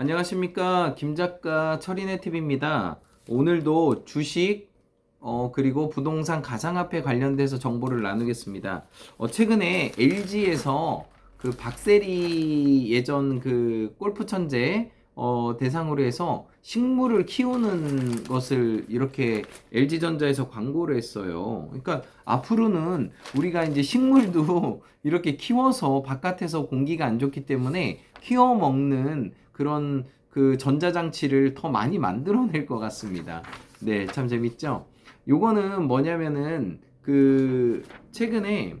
안녕하십니까 김작가 철인의 TV입니다. 오늘도 주식 어, 그리고 부동산 가상화폐 관련돼서 정보를 나누겠습니다. 어, 최근에 LG에서 그 박세리 예전 그 골프 천재 어, 대상으로 해서 식물을 키우는 것을 이렇게 LG전자에서 광고를 했어요. 그러니까 앞으로는 우리가 이제 식물도 이렇게 키워서 바깥에서 공기가 안 좋기 때문에 키워 먹는 그런 그 전자장치를 더 많이 만들어낼 것 같습니다. 네, 참 재밌죠? 요거는 뭐냐면은 그 최근에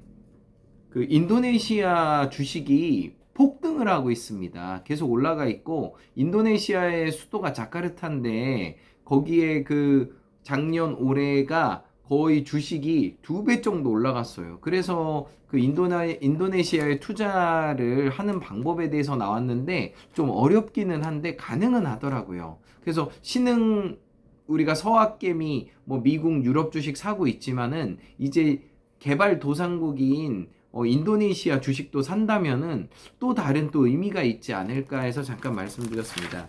그 인도네시아 주식이 폭등을 하고 있습니다. 계속 올라가 있고 인도네시아의 수도가 자카르타인데 거기에 그 작년 올해가 거의 주식이 두 배 정도 올라갔어요. 그래서 그 인도나, 인도네시아에 투자를 하는 방법에 대해서 나왔는데 좀 어렵기는 한데 가능은 하더라고요. 그래서 신흥 우리가 서학개미 뭐 미국 유럽 주식 사고 있지만은 이제 개발 도상국인 어, 인도네시아 주식도 산다면은 또 다른 또 의미가 있지 않을까 해서 잠깐 말씀드렸습니다.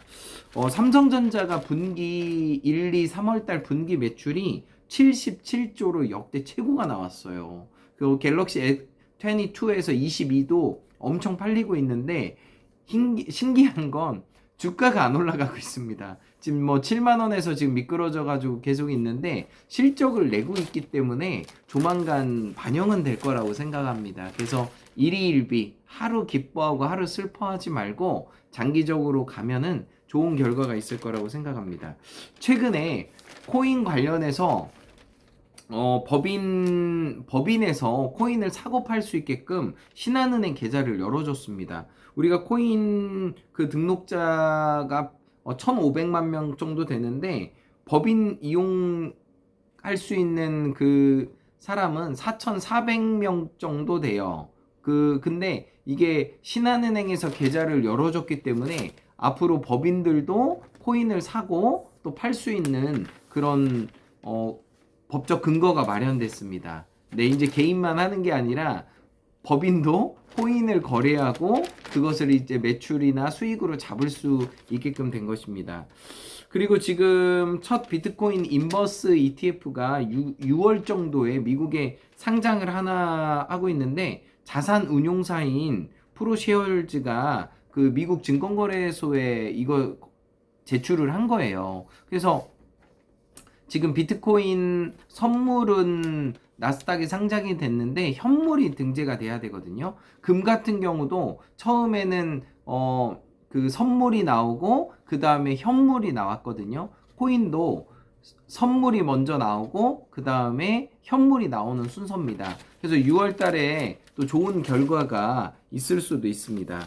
어, 삼성전자가 분기 1, 2, 3월 달 분기 매출이 77조로 역대 최고가 나왔어요. 그 갤럭시 S22에서 22도 엄청 팔리고 있는데 흰- 신기한 건 주가가 안 올라가고 있습니다. 지금 뭐 7만 원에서 지금 미끄러져 가지고 계속 있는데 실적을 내고 있기 때문에 조만간 반영은 될 거라고 생각합니다. 그래서 일희일비 하루 기뻐하고 하루 슬퍼하지 말고 장기적으로 가면은 좋은 결과가 있을 거라고 생각합니다. 최근에 코인 관련해서 어, 법인, 법인에서 코인을 사고 팔 수 있게끔 신한은행 계좌를 열어줬습니다. 우리가 코인 그 등록자가 어, 1,500만 명 정도 되는데 법인 이용할 수 있는 그 사람은 4,400명 정도 돼요. 그 근데 이게 신한은행에서 계좌를 열어줬기 때문에 앞으로 법인들도 코인을 사고 또 팔 수 있는 그런 어, 법적 근거가 마련됐습니다. 네, 이제 개인만 하는 게 아니라 법인도 코인을 거래하고 그것을 이제 매출이나 수익으로 잡을 수 있게끔 된 것입니다. 그리고 지금 첫 비트코인 인버스 ETF가 6, 월 정도에 미국에 상장을 하나 하고 있는데 자산 운용사인 프로쉐어즈가 그 미국 증권거래소에 이거 제출을 한 거예요. 그래서 지금 비트코인 선물은 나스닥에 상장이 됐는데 현물이 등재가 돼야 되거든요. 금 같은 경우도 처음에는 어 그 선물이 나오고 그 다음에 현물이 나왔거든요. 코인도 선물이 먼저 나오고 그 다음에 현물이 나오는 순서입니다. 그래서 6월 달에 또 좋은 결과가 있을 수도 있습니다.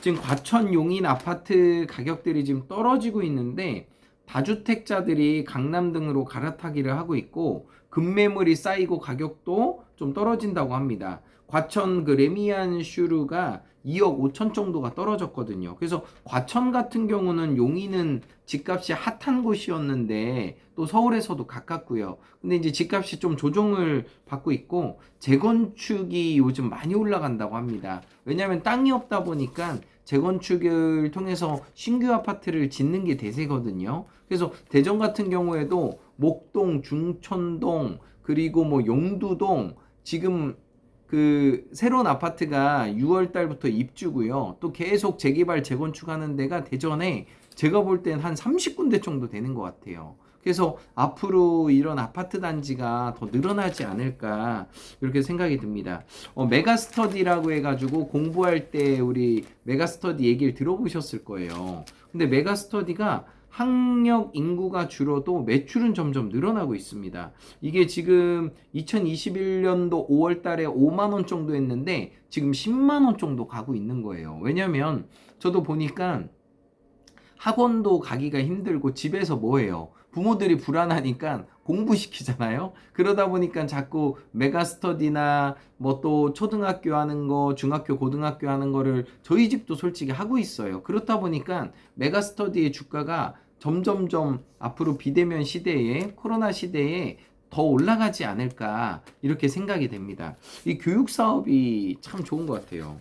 지금 과천 용인 아파트 가격들이 지금 떨어지고 있는데 다주택자들이 강남 등으로 갈아타기를 하고 있고 급매물이 쌓이고 가격도 좀 떨어진다고 합니다. 과천 그 레미안 슈르가 2억 5천 정도가 떨어졌거든요. 그래서 과천 같은 경우는 용인은 집값이 핫한 곳이었는데 또 서울에서도 가깝고요. 근데 이제 집값이 좀 조정을 받고 있고 재건축이 요즘 많이 올라간다고 합니다. 왜냐하면 땅이 없다 보니까 재건축을 통해서 신규 아파트를 짓는 게 대세거든요. 그래서 대전 같은 경우에도 목동, 중천동, 그리고 뭐 용두동 지금 그 새로운 아파트가 6월 달부터 입주고요. 또 계속 재개발, 재건축하는 데가 대전에 제가 볼 땐 한 30군데 정도 되는 것 같아요. 그래서 앞으로 이런 아파트 단지가 더 늘어나지 않을까 이렇게 생각이 듭니다. 어, 메가스터디라고 해가지고 공부할 때 우리 메가스터디 얘기를 들어보셨을 거예요. 근데 메가스터디가 학력 인구가 줄어도 매출은 점점 늘어나고 있습니다. 이게 지금 2021년도 5월 달에 5만 원 정도 했는데 지금 10만 원 정도 가고 있는 거예요. 왜냐면 저도 보니까 학원도 가기가 힘들고 집에서 뭐 해요? 부모들이 불안하니까 공부시키잖아요. 그러다 보니까 자꾸 메가스터디나 뭐 또 초등학교 하는 거, 중학교, 고등학교 하는 거를 저희 집도 솔직히 하고 있어요. 그렇다 보니까 메가스터디의 주가가 점점점 앞으로 비대면 시대에 코로나 시대에 더 올라가지 않을까 이렇게 생각이 됩니다. 이 교육 사업이 참 좋은 것 같아요.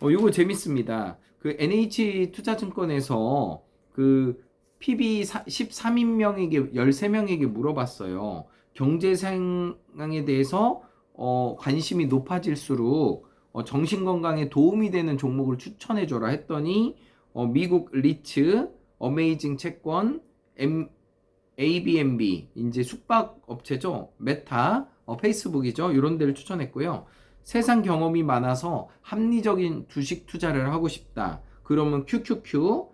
어, 이거 재밌습니다. 그 NH 투자증권에서 그 PB 13인명에게 13명에게 물어봤어요. 경제 상황에 대해서 어, 관심이 높아질수록 어, 정신 건강에 도움이 되는 종목을 추천해 줘라 했더니 어, 미국 리츠, 어메이징 채권, M, ABNB 이제 숙박 업체죠. 메타, 어, 페이스북이죠. 이런 데를 추천했고요. 세상 경험이 많아서 합리적인 주식 투자를 하고 싶다. 그러면 QQQ,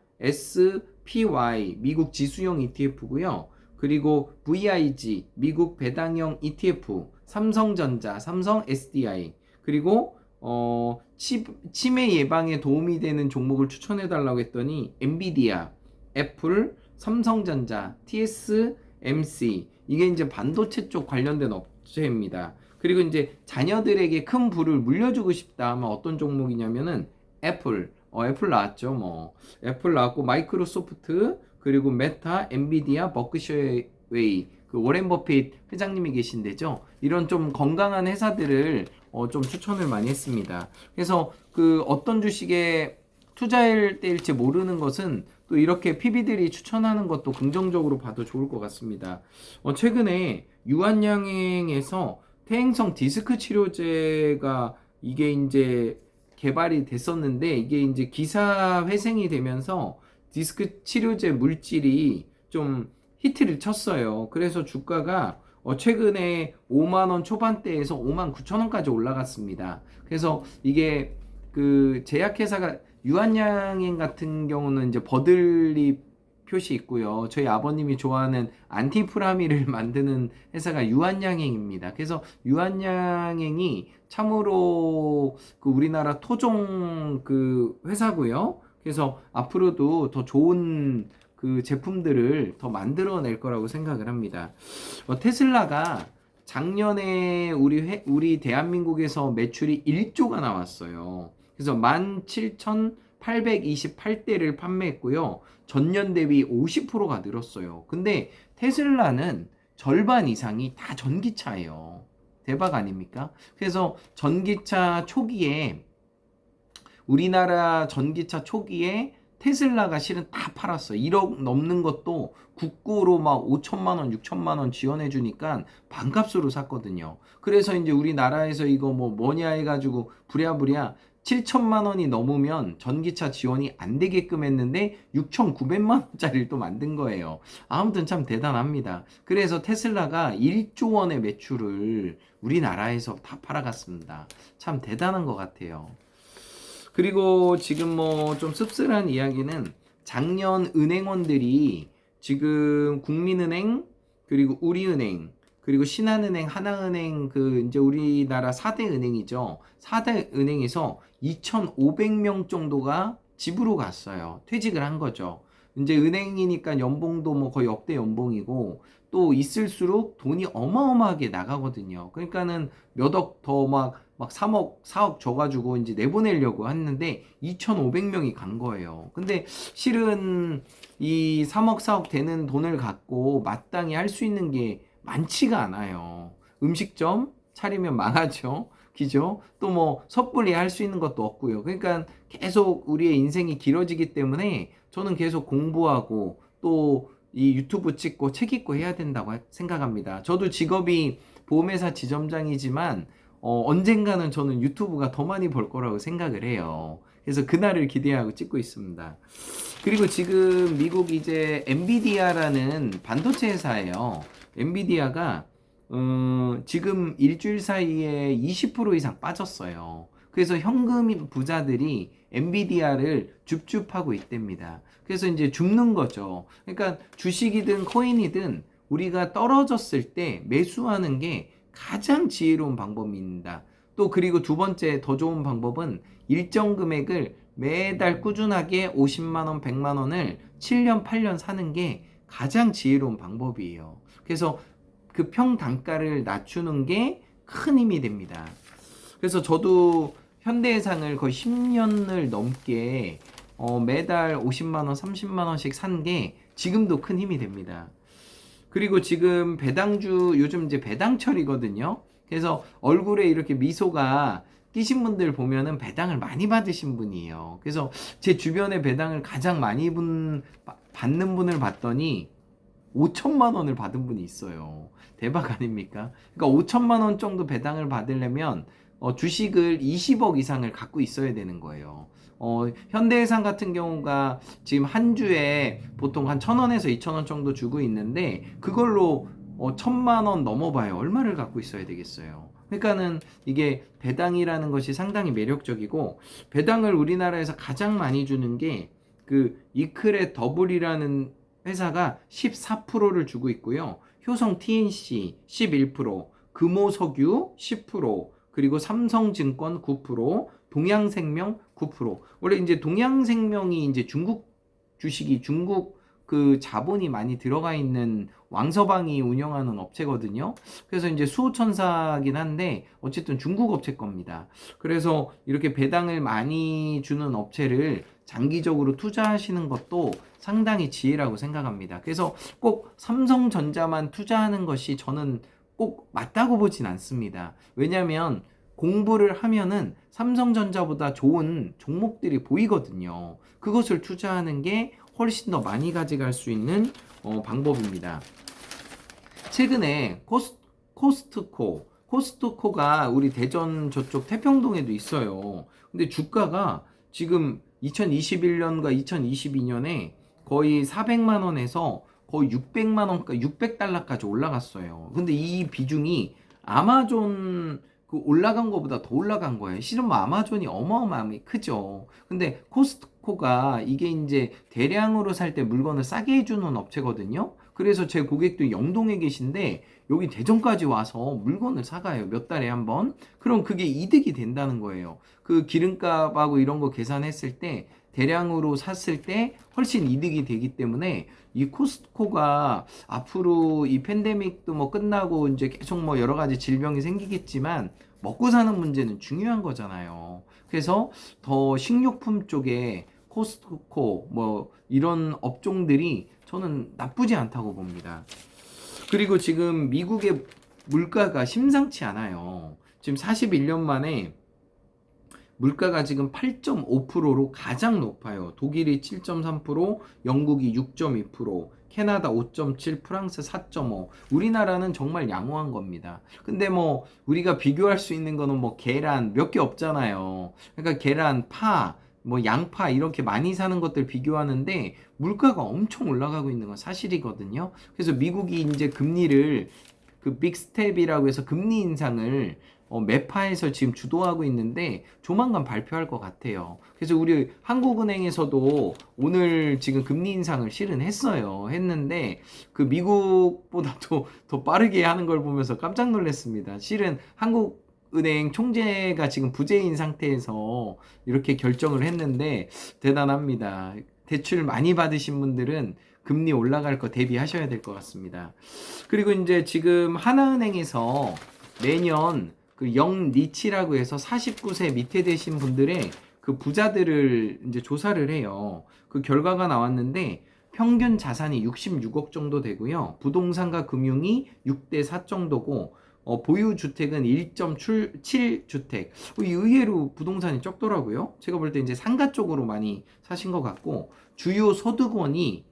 SPY 미국 지수형 ETF고요. 그리고 VIG 미국 배당형 ETF, 삼성전자, 삼성 SDI 그리고 어, 치, 치매 예방에 도움이 되는 종목을 추천해 달라고 했더니 엔비디아, 애플, 삼성전자, TSMC 이게 이제 반도체 쪽 관련된 업체입니다. 그리고 이제 자녀들에게 큰 부를 물려주고 싶다 하면 어떤 종목이냐면은 애플, 어, 애플 나왔죠, 뭐 애플 나왔고 마이크로소프트 그리고 메타, 엔비디아, 버크셔웨이 그 워렌 버핏 회장님이 계신데죠. 이런 좀 건강한 회사들을 어, 좀 추천을 많이 했습니다. 그래서 그 어떤 주식에 투자할 때일지 모르는 것은 또 이렇게 PB들이 추천하는 것도 긍정적으로 봐도 좋을 것 같습니다. 어, 최근에 유한양행에서 퇴행성 디스크 치료제가 이게 이제 개발이 됐었는데 이게 이제 기사 회생이 되면서 디스크 치료제 물질이 좀 히트를 쳤어요. 그래서 주가가 어, 최근에 5만 원 초반대에서 5만 9천 원까지 올라갔습니다. 그래서 이게 그 제약회사가 유한양행 같은 경우는 이제 버들리 표시 있고요. 저희 아버님이 좋아하는 안티프라미를 만드는 회사가 유한양행입니다. 그래서 유한양행이 참으로 그 우리나라 토종 그 회사고요. 그래서 앞으로도 더 좋은 그 제품들을 더 만들어낼 거라고 생각을 합니다. 어, 테슬라가 작년에 우리 회, 우리 대한민국에서 매출이 1조가 나왔어요. 그래서 17,828대를 판매했고요. 전년 대비 50%가 늘었어요. 근데 테슬라는 절반 이상이 다 전기차예요. 대박 아닙니까? 그래서 전기차 초기에 우리나라 전기차 초기에 테슬라가 실은 다 팔았어. 1억 넘는 것도 국고로 막 5천만 원, 6천만 원 지원해 주니까 반값으로 샀거든요. 그래서 이제 우리나라에서 이거 뭐 뭐냐 해가지고 부랴부랴 7천만 원이 넘으면 전기차 지원이 안 되게끔 했는데 6,900만 원짜리를 또 만든 거예요. 아무튼 참 대단합니다. 그래서 테슬라가 1조 원의 매출을 우리나라에서 다 팔아갔습니다. 참 대단한 것 같아요. 그리고 지금 뭐 좀 씁쓸한 이야기는 작년 은행원들이 지금 국민은행 그리고 우리은행 그리고 신한은행, 하나은행 그 이제 우리나라 4대 은행이죠. 4대 은행에서 2,500명 정도가 집으로 갔어요. 퇴직을 한 거죠. 이제 은행이니까 연봉도 뭐 거의 역대 연봉이고 또 있을수록 돈이 어마어마하게 나가거든요. 그러니까는 몇 억 더 막 막 3억, 4억 줘가지고 이제 내보내려고 했는데 2,500명이 간 거예요. 근데 실은 이 3억, 4억 되는 돈을 갖고 마땅히 할 수 있는 게 많지가 않아요. 음식점 차리면 망하죠. 기죠? 또 뭐 섣불리 할 수 있는 것도 없고요. 그러니까 계속 우리의 인생이 길어지기 때문에 저는 계속 공부하고 또 이 유튜브 찍고 책 읽고 해야 된다고 생각합니다. 저도 직업이 보험회사 지점장이지만 어, 언젠가는 저는 유튜브가 더 많이 벌 거라고 생각을 해요. 그래서 그날을 기대하고 찍고 있습니다. 그리고 지금 미국 이제 엔비디아라는 반도체 회사예요. 엔비디아가 어, 지금 일주일 사이에 20% 이상 빠졌어요. 그래서 현금 부자들이 엔비디아를 줍줍하고 있답니다. 그래서 이제 줍는 거죠. 그러니까 주식이든 코인이든 우리가 떨어졌을 때 매수하는 게 가장 지혜로운 방법입니다. 또 그리고 두 번째 더 좋은 방법은 일정 금액을 매달 꾸준하게 50만 원, 100만 원을 7년, 8년 사는 게 가장 지혜로운 방법이에요. 그래서 그 평단가를 낮추는 게 큰 힘이 됩니다. 그래서 저도 현대해상을 거의 10년을 넘게 어, 매달 50만 원, 30만 원씩 산 게 지금도 큰 힘이 됩니다. 그리고 지금 배당주 요즘 이제 배당철이거든요. 그래서 얼굴에 이렇게 미소가 끼신 분들 보면은 배당을 많이 받으신 분이에요. 그래서 제 주변에 배당을 가장 많이 분, 받는 분을 봤더니 5천만 원을 받은 분이 있어요. 대박 아닙니까? 그러니까 5천만 원 정도 배당을 받으려면 어, 주식을 20억 이상을 갖고 있어야 되는 거예요. 어, 현대해상 같은 경우가 지금 한 주에 보통 한 천 원에서 이천 원 정도 주고 있는데 그걸로 어, 천만 원 넘어봐요. 얼마를 갖고 있어야 되겠어요. 그러니까는 이게 배당이라는 것이 상당히 매력적이고 배당을 우리나라에서 가장 많이 주는 게 그 이클의 더블이라는 회사가 14%를 주고 있고요. 효성 TNC 11%, 금호석유 10%, 그리고 삼성증권 9%, 동양생명 9%. 원래 이제 동양생명이 이제 중국 주식이 중국 그 자본이 많이 들어가 있는 왕서방이 운영하는 업체거든요. 그래서 이제 수호천사긴 한데 어쨌든 중국 업체 겁니다. 그래서 이렇게 배당을 많이 주는 업체를 장기적으로 투자하시는 것도 상당히 지혜라고 생각합니다. 그래서 꼭 삼성전자만 투자하는 것이 저는 꼭 맞다고 보진 않습니다. 왜냐하면 공부를 하면은 삼성전자보다 좋은 종목들이 보이거든요. 그것을 투자하는 게 훨씬 더 많이 가져갈 수 있는 어, 방법입니다. 최근에 코스, 코스트코, 코스트코가 우리 대전 저쪽 태평동에도 있어요. 근데 주가가 지금 2021년과 2022년에 거의 400만 원에서 거의 600만 원까지 600달러까지 올라갔어요. 근데 이 비중이 아마존 그 올라간 것보다 더 올라간 거예요. 실은 뭐 아마존이 어마어마하게 크죠. 근데 코스트코가 이게 이제 대량으로 살 때 물건을 싸게 해주는 업체거든요. 그래서 제 고객도 영동에 계신데 여기 대전까지 와서 물건을 사가요. 몇 달에 한 번. 그럼 그게 이득이 된다는 거예요. 그 기름값하고 이런 거 계산했을 때 대량으로 샀을 때 훨씬 이득이 되기 때문에 이 코스트코가 앞으로 이 팬데믹도 뭐 끝나고 이제 계속 뭐 여러 가지 질병이 생기겠지만 먹고 사는 문제는 중요한 거잖아요. 그래서 더 식료품 쪽에 코스트코 뭐 이런 업종들이 저는 나쁘지 않다고 봅니다. 그리고 지금 미국의 물가가 심상치 않아요. 지금 41년 만에 물가가 지금 8.5%로 가장 높아요. 독일이 7.3%, 영국이 6.2%, 캐나다 5.7, 프랑스 4.5. 우리나라는 정말 양호한 겁니다. 근데 뭐 우리가 비교할 수 있는 거는 뭐 계란 몇 개 없잖아요. 그러니까 계란, 파, 뭐 양파 이렇게 많이 사는 것들 비교하는데 물가가 엄청 올라가고 있는 건 사실이거든요. 그래서 미국이 이제 금리를 그 빅스텝이라고 해서 금리 인상을 어, 매파에서 지금 주도하고 있는데 조만간 발표할 것 같아요. 그래서 우리 한국은행에서도 오늘 지금 금리 인상을 실은 했어요. 했는데 그 미국보다도 더 빠르게 하는 걸 보면서 깜짝 놀랐습니다. 실은 한국 은행 총재가 지금 부재인 상태에서 이렇게 결정을 했는데 대단합니다. 대출 많이 받으신 분들은 금리 올라갈 거 대비하셔야 될 것 같습니다. 그리고 이제 지금 하나은행에서 내년 그 영리치라고 해서 49세 밑에 되신 분들의 그 부자들을 이제 조사를 해요. 그 결과가 나왔는데 평균 자산이 66억 정도 되고요. 부동산과 금융이 6대 4 정도고 어, 보유 주택은 1.7주택. 어, 의외로 부동산이 적더라고요. 제가 볼 때 이제 상가 쪽으로 많이 사신 것 같고 주요 소득원이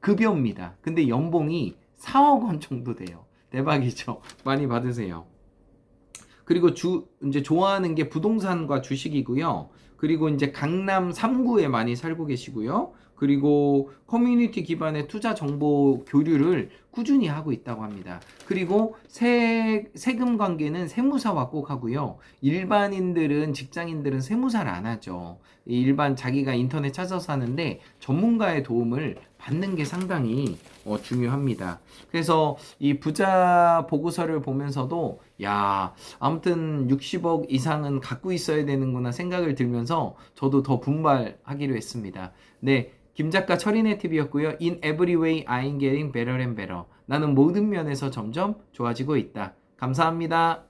급여입니다. 근데 연봉이 4억 원 정도 돼요. 대박이죠. 많이 받으세요. 그리고 주 이제 좋아하는 게 부동산과 주식이고요. 그리고 이제 강남 3구에 많이 살고 계시고요. 그리고 커뮤니티 기반의 투자 정보 교류를 꾸준히 하고 있다고 합니다. 그리고 세, 세금 관계는 세무사와 꼭 하고요. 일반인들은 직장인들은 세무사를 안 하죠. 일반 자기가 인터넷 찾아서 하는데 전문가의 도움을 받는 게 상당히 어, 중요합니다. 그래서 이 부자 보고서를 보면서도 야 아무튼 60억 이상은 갖고 있어야 되는구나 생각을 들면서 저도 더 분발하기로 했습니다. 네. 김 작가 철인의 TV였고요. In every way, I'm getting better and better. 나는 모든 면에서 점점 좋아지고 있다. 감사합니다.